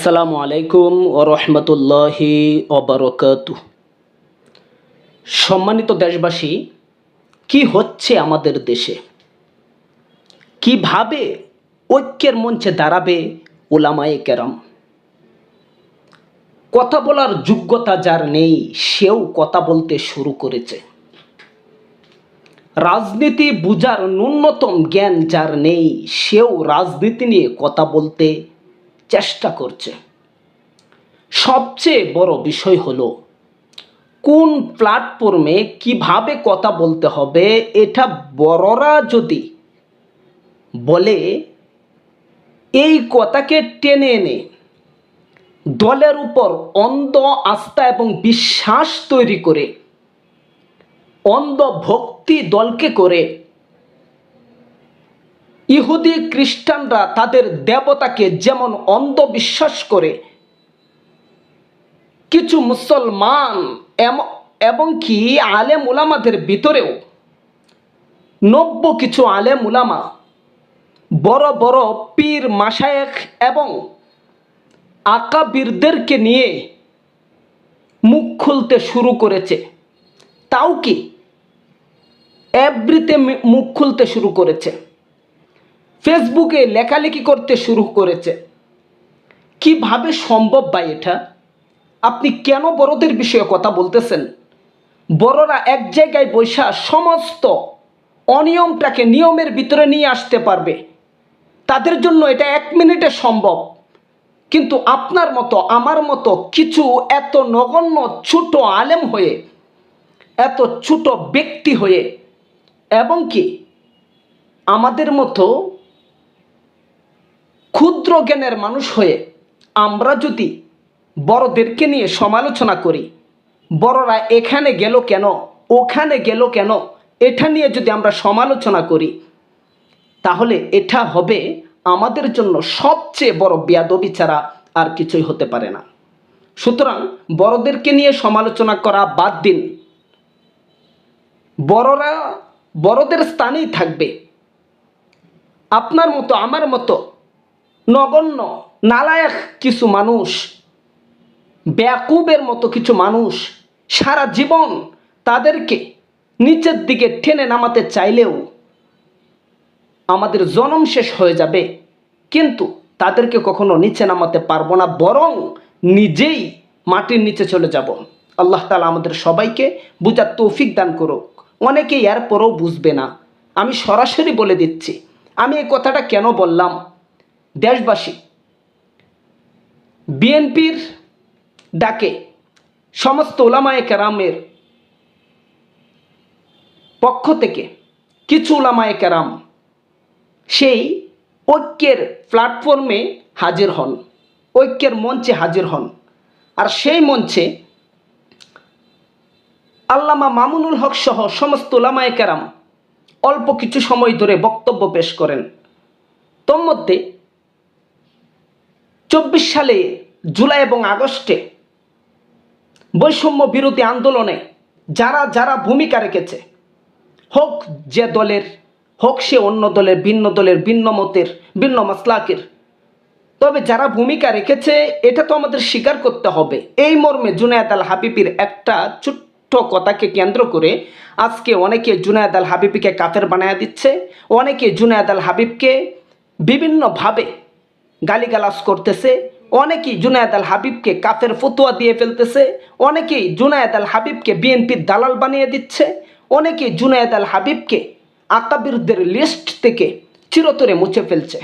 আসসালামু আলাইকুম ও রহমতুল্লাহি অবরকাত সম্মানিত দেশবাসী, কি হচ্ছে আমাদের দেশে? কীভাবে ঐক্যের মঞ্চে দাঁড়াবে ওলামায়ে কেরাম? কথা বলার যোগ্যতা যার নেই, সেও কথা বলতে শুরু করেছে। রাজনীতি বুঝার ন্যূনতম জ্ঞান যার নেই, সেও রাজনীতি নিয়ে কথা বলতে চেষ্টা করছে। সবচেয়ে বড় বিষয় হলো, কোন প্ল্যাটফর্মে কীভাবে কথা বলতে হবে, এটা বড়রা যদি বলে, এই কথাকে টেনে এনে দলের উপর অন্ধ আস্থা এবং বিশ্বাস তৈরি করে, অন্ধ ভক্তি দলকে করে ইহুদি খ্রিস্টানরা তাদের দেবতাকে যেমন অন্ধবিশ্বাস করে, কিছু মুসলমান এবং কি আলেম উলামাদের ভিতরেও নব্য কিছু আলেম উলামা, বড় বড় পীর মাসায়েক এবং আকাবিরদেরকে নিয়ে মুখ খুলতে শুরু করেছে। তাও কি? এভরিতে মুখ খুলতে শুরু করেছে। ফেসবুকে লেখালেখি করতে শুরু করেছে। কীভাবে সম্ভব বা এটা? আপনি কেন বড়দের বিষয়ে কথা বলতেছেন? বড়রা এক জায়গায় বৈশা সমস্ত অনিয়মটাকে নিয়মের ভিতরে নিয়ে আসতে পারবে। তাদের জন্য এটা এক মিনিটে সম্ভব। কিন্তু আপনার মতো, আমার মতো কিছু এত নগণ্য ছোট আলেম হয়ে, এত ছোট ব্যক্তি হয়ে, এবং কি আমাদের মতো ক্ষুদ্র জ্ঞানের মানুষ হয়ে আমরা যদি বড়দেরকে নিয়ে সমালোচনা করি, বড়রা এখানে গেল কেন, ওখানে গেল কেন, এটা নিয়ে যদি আমরা সমালোচনা করি, তাহলে এটা হবে আমাদের জন্য সবচেয়ে বড় বেয়াদবি ছাড়া আর কিছুই হতে পারে না। সুতরাং বড়দেরকে নিয়ে সমালোচনা করা বাদ দিন। বড়রা, বড়দের স্থানেই থাকবে। আপনার মতো, আমার মতো নগণ্য, নালায়ক কিছু মানুষ, ব্যাকুবের মতো কিছু মানুষ সারা জীবন তাদেরকে নিচের দিকে টেনে নামাতে চাইলেও আমাদের জনম শেষ হয়ে যাবে। কিন্তু তাদেরকে কখনো নিচে নামাতে পারব না, বরং নিজেই মাটির নিচে চলে যাব। আল্লাহ তালা আমাদের সবাইকে বুঝার তৌফিক দান করুক। অনেকেই এর পরেও বুঝবে না। আমি সরাসরি বলে দিচ্ছি, আমি এই কথাটা কেন বললাম? দেশবাসী বিএনপির ডাকে সমস্ত ওলামায়ে কেরামের পক্ষ থেকে কিছু ওলামায়ে কেরাম সেই ঐক্যের প্ল্যাটফর্মে হাজির হন, ঐক্যের মঞ্চে হাজির হন। আর সেই মঞ্চে আল্লামা মামুনুল হক সহ সমস্ত ওলামায়ে কেরাম অল্প কিছু সময় ধরে বক্তব্য পেশ করেন। তন্মধ্যে চব্বিশ সালে জুলাই এবং আগস্টে বৈষম্য বিরোধী আন্দোলনে যারা যারা ভূমিকা রেখেছে, হোক যে দলের, হোক সে অন্য দলের, ভিন্ন দলের, ভিন্ন মতের, ভিন্ন মাসলাকের, তবে যারা ভূমিকা রেখেছে, এটা তো আমাদের স্বীকার করতে হবে। এই মর্মে জুনায়দ আল হাবিবির একটা ছোট্ট কথাকে কেন্দ্র করে আজকে অনেকে জুনায়দ আল হাবিবিকে কাফের বানায় দিচ্ছে, অনেকে জুনায়দ আল হাবিবকে বিভিন্নভাবে গালিগালাজ করতেছে। অনেকেই জুনায়দ আল হাবিবকে কাফের ফতুয়া দিয়ে ফেলতেছে। অনেকেই জুনায়দ আল হাবিবকে বিএনপির দালাল বানিয়ে দিচ্ছে। অনেকেই জুনায়দ আল হাবিবকে আকাবিরদের লিস্ট থেকে চিরতরে মুছে ফেলছে।